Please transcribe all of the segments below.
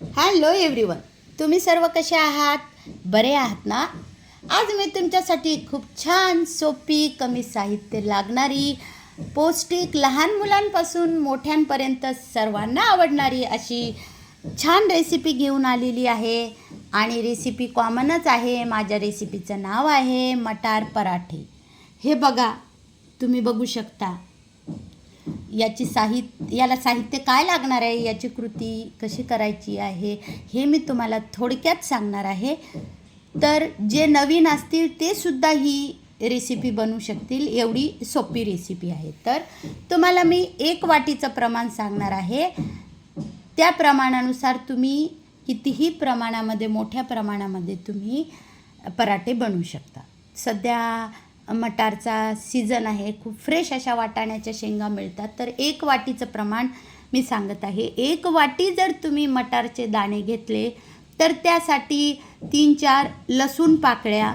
Hello everyone तुम्ही सर्व कसे आहात? बरे आहात ना? आज मी तुमच्यासाठी खूप छान सोपी कमी साहित्य लागणारी पौष्टिक लहान मुलांपासून मोठ्यांपर्यंत सर्वांना आवडणारी अशी छान रेसिपी घेऊन आलेली आहे. आणि रेसिपी कॉमनच आहे. माझ्या रेसिपीचं नाव आहे मटार पराठे. हे बघा तुम्ही बघू शकता. याची साहित्य याला साहित्य काय लागणार आहे? याची कृती कशी करायची आहे? हे मी तुम्हाला थोडक्यात सांगणार आहे. तर जे नवीन असतील ते सुद्धा ही रेसिपी बनवू शकतील. एवढी सोपी रेसिपी आहे. तर तुम्हाला मी एक वाटीचं प्रमाण सांगणार आहे. त्या प्रमाणानुसार तुम्ही कितीही प्रमाणामध्ये मोठ्या प्रमाणामध्ये तुम्ही पराठे बनवू शकता. सध्या मटारचा सीझन आहे. खूप फ्रेश अशा वाटाण्याच्या शेंगा मिळतात. तर एक वाटीचं प्रमाण मी सांगत आहे. एक वाटी जर तुम्ही मटारचे दाणे घेतले तर त्यासाठी तीन चार लसूण पाकळ्या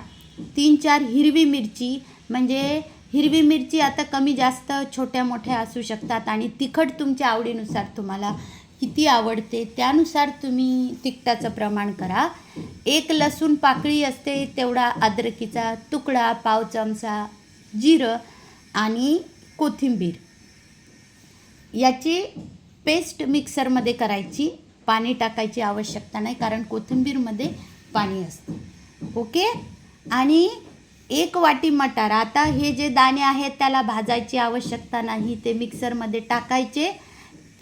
तीन चार हिरवी मिरची म्हणजे हिरवी मिरची आता कमी जास्त छोट्या मोठ्या असू शकतात आणि तिखट तुमच्या आवडीनुसार तुम्हाला किती आवडते त्यानुसार तुम्ही तिखटाचं प्रमाण करा. एक लसूण पाकळी असते तेवढा अद्रकीचा तुकडा पाव चमचा जिरं आणि कोथिंबीर. याची पेस्ट मिक्सरमध्ये करायची. पाणी टाकायची आवश्यकता नाही कारण कोथिंबीरमध्ये पाणी असतं. ओके? आणि एक वाटी मटार. आता हे जे दाणे आहेत त्याला भाजायची आवश्यकता नाही. ते मिक्सरमध्ये टाकायचे.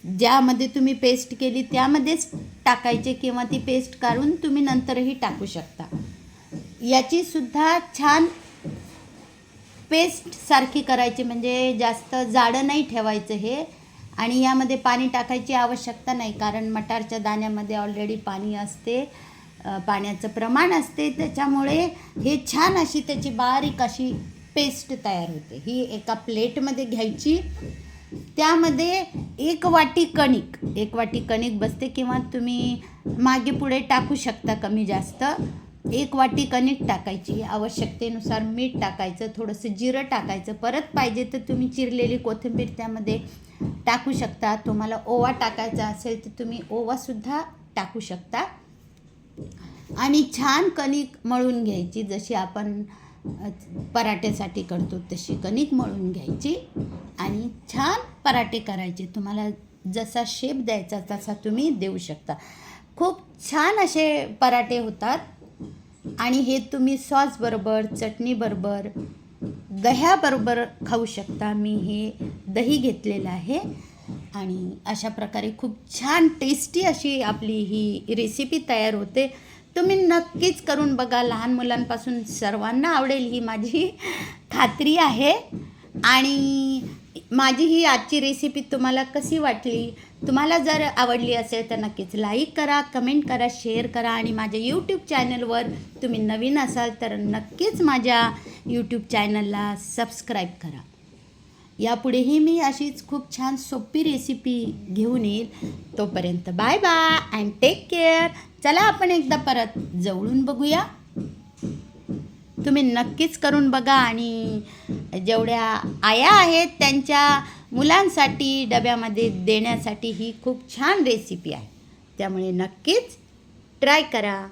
ज्यामध्ये तुम्ही पेस्ट केली त्यामध्येच टाकायचे किंवा ती पेस्ट काढून तुम्ही नंतरही टाकू शकता. याची सुद्धा छान पेस्ट सारखी करायची म्हणजे जास्त जाडं नाही ठेवायचं हे. आणि यामध्ये पाणी टाकायची आवश्यकता नाही कारण मटारच्या दाण्यामध्ये ऑलरेडी पाणी असते पाण्याचं प्रमाण असते. त्याच्यामुळे हे छान अशी त्याची बारीक अशी पेस्ट तयार होते. ही एका प्लेटमध्ये घ्यायची. त्यामध्ये एक वाटी कणिक एक वाटी कणिक बसते किंवा तुम्ही मागे पुढे टाकू शकता कमी जास्त. एक वाटी कणिक टाकायची आवश्यकतेनुसार मीठ टाकायचं थोडंसं जिरं टाकायचं परत पाहिजे तर तुम्ही चिरलेली कोथिंबीर त्यामध्ये टाकू शकता. तुम्हाला ओवा टाकायचा असेल तर तुम्ही ओवासुद्धा टाकू शकता. आणि छान कणिक मळून घ्यायची जशी आपण पराठेसाठी पराठ्यासाठी करतो तशी कणिक मळून घ्यायची आणि छान पराठे करायचे. तुम्हाला जसा शेप द्यायचा तसा तुम्ही देऊ शकता. खूप छान असे पराठे होतात. आणि हे तुम्ही सॉसबरोबर चटणीबरोबर दह्याबरोबर खाऊ शकता. मी हे दही घेतलेलं आहे. आणि अशा प्रकारे खूप छान टेस्टी अशी आपली ही रेसिपी तयार होते. तुम्ही नक्कीच करून बघा. लहान मुलांपासून सर्वांना आवडेल ही माझी खात्री आहे. आणि माझी ही आजची रेसिपी तुम्हाला कशी वाटली? तुम्हाला जर आवडली असेल तर नक्कीच लाईक करा कमेंट करा शेअर करा आणि माझ्या यूट्यूब चॅनलवर तुम्ही नवीन असाल तर नक्कीच माझ्या यूट्यूब चॅनलला सबस्क्राईब करा. यापुढेही मी अशीच खूप छान सोपी रेसिपी घेऊन येईल. तोपर्यंत bye bye and take care चला आपण एकदा परत जवळून बघूया. तुम्ही नक्कीच करून बघा आणि जेवढ्या आया आहेत त्यांच्या मुलांसाठी डब्यामध्ये देण्यासाठी ही खूप छान रेसिपी आहे. त्यामुळे नक्कीच ट्राय करा.